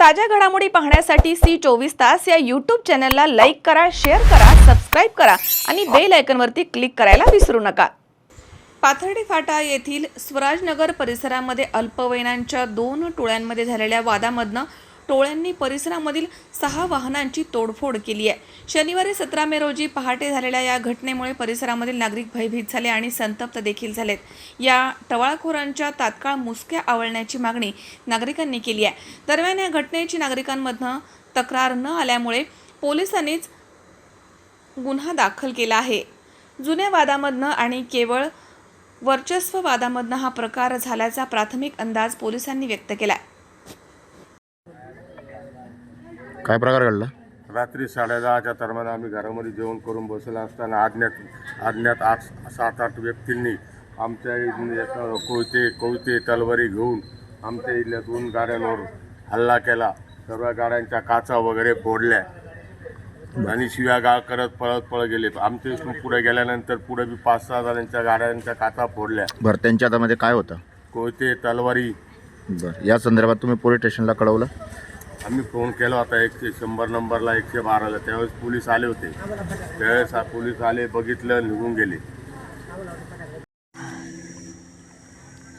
ताज्या घडामोडी पाहण्यासाठी सी चोवीस तास या यूट्यूब चॅनलला लाईक करा शेअर करा सबस्क्राईब करा आणि बेल आयकनवरती क्लिक करायला विसरू नका. पाथर्डी फाटा येथील स्वराजनगर परिसरामध्ये अल्पवयनांच्या दोन टोळ्यांमध्ये झालेल्या वादामधनं टोळ्यांनी परिसरामधील सहा वाहनांची तोडफोड केली आहे. शनिवारी सतरा मे रोजी पहाटे झालेल्या या घटनेमुळे परिसरामधील नागरिक भयभीत झाले आणि संतप्त देखील झालेत. या टवाळखोरांच्या तात्काळ मुसक्या आवळण्याची मागणी नागरिकांनी केली आहे. दरम्यान या घटनेची नागरिकांमधनं तक्रार न आल्यामुळे पोलिसांनीच गुन्हा दाखल केला आहे. जुन्या वादामधनं आणि केवळ वर्चस्व वादामधनं हा प्रकार झाल्याचा प्राथमिक अंदाज पोलिसांनी व्यक्त केला काय प्रकार घडला? रात्री साडेदहाच्या दरम्यान आम्ही घरामध्ये जेवण करून बसलो असताना आज्ञात आज्ञात आठ सात आठ व्यक्तींनी आमच्या कोयते कोयते तलवारी घेऊन आमच्या इथल्या दोन गाड्यांवर हल्ला केला. सर्व गाड्यांच्या काचा वगैरे फोडल्या. आणि शिव्या गाळ करत पळत पळत गेले. आमच्या इथून पुढे गेल्यानंतर पुढे बी पाच सहा जणांच्या गाड्यांच्या काचा फोडल्या. बरं त्यांच्या हातामध्ये काय होतं? कोयते तलवारी. बरं या संदर्भात तुम्ही पोलीस स्टेशनला कळवलं? आम्ही फोन केला होता एकशे शंभर नंबरला एकशे बाराला. त्यावेळेस पोलीस आले होते. त्यावेळेस हा पोलीस आले बघितलं निघून गेले.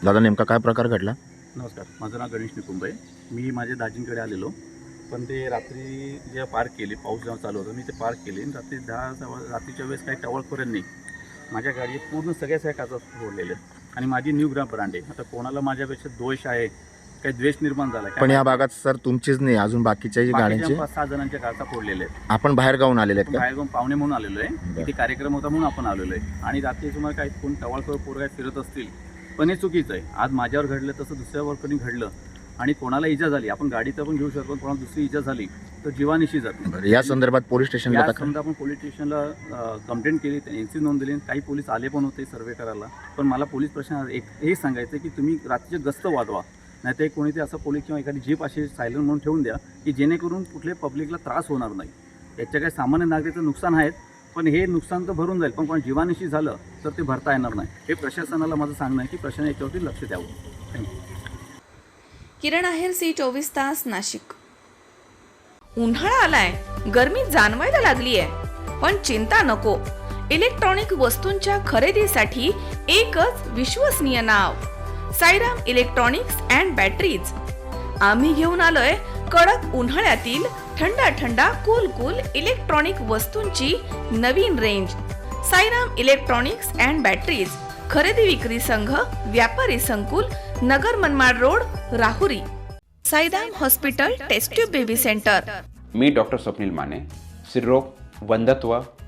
दादा नेमका काय प्रकार घडला? नमस्कार. माझं नाव गणेश निकुंबे मी माझ्या दाजींकडे आलेलो. पण ते रात्री जे पार्क केले पाऊस जेव्हा चालू होता मी ते पार्क केले. आणि रात्री दहा रात्रीच्या वेळेस काही टवळखोऱ्यांनी माझ्या गाडी पूर्ण सगळ्या सगळ्या काचा फोडलेले आणि माझी न्यू ग्राम ब्रांड आहे. आता कोणाला माझ्यापेक्षा दोष आहे काही द्वेष निर्माण झाला पण या भागात सर तुमचीच नाही अजून बाकीच्याही गाड्यांची? पाच सहा जणांच्या काचा फोडलेले आहेत. आपण बाहेर गावून आलेले आहेत का? बाहेर जाऊन पाहुणे म्हणून आलेलो आहे. इथे कार्यक्रम होता म्हणून आपण आलेलो आहे. आणि रात्री तुम्हाला काही कोण टवाळखोर पोर काय फिरत असतील पण हे चुकीचं आहे. आज माझ्यावर घडलं तसं दुसऱ्यावर कोणी घडलं आणि कोणाला इजा झाली आपण गाडीचं पण घेऊ शकतो पण कोणाला दुसरी इजा झाली तर जीवानिशी जाते बरं या संदर्भात पोलीस स्टेशनला या तक्रार समजा आपण पोलीस स्टेशनला कंप्लेंट केली एन सी नोंद दिली काही पोलीस आले पण होते सर्वे करायला. पण मला पोलीस प्रश्न एक हे सांगायचं की तुम्ही रात्रीचे गस्त वाढवा. नाही ते कोणी ते असं पोलीस किंवा एखादी जीप अशी सायलेंट म्हणून ठेवून द्या की जेणेकरून कुठल्या पब्लिकला त्रास होणार नाही. याच्या काही सामान्य नागरिकचं नुकसान आहेत पण हे नुकसान तर भरून जाईल. पण कोण जीवानिशी झालं तर ते भरता येणार नाही. हे प्रशासनाला माझं सांगणं आहे की प्रशासन याच्यावरती लक्ष द्यावं. थँक्यू किरण आहेर सी चोवीस तास नाशिक. उन्हाळा आलाय. गर्मी जाणवायला लागली आहे पण चिंता नको. इलेक्ट्रॉनिक वस्तूंच्या खरेदीसाठी एकच विश्वसनीय नाव. Sairam electronics and batteries. आम्ही घेऊन आलोय कडक उन्हाळ्यातील थंडा थंडा कूल कूल इलेक्ट्रॉनिक वस्तूंची नवीन range Sairam electronics and batteries खरेदी विक्री संघ व्यापारी संकुल नगर Manmad road Rahuri. Sairam hospital test tube baby centre. मी डॉक्टर स्वप्नील माने स्त्रीरोग वंधत्व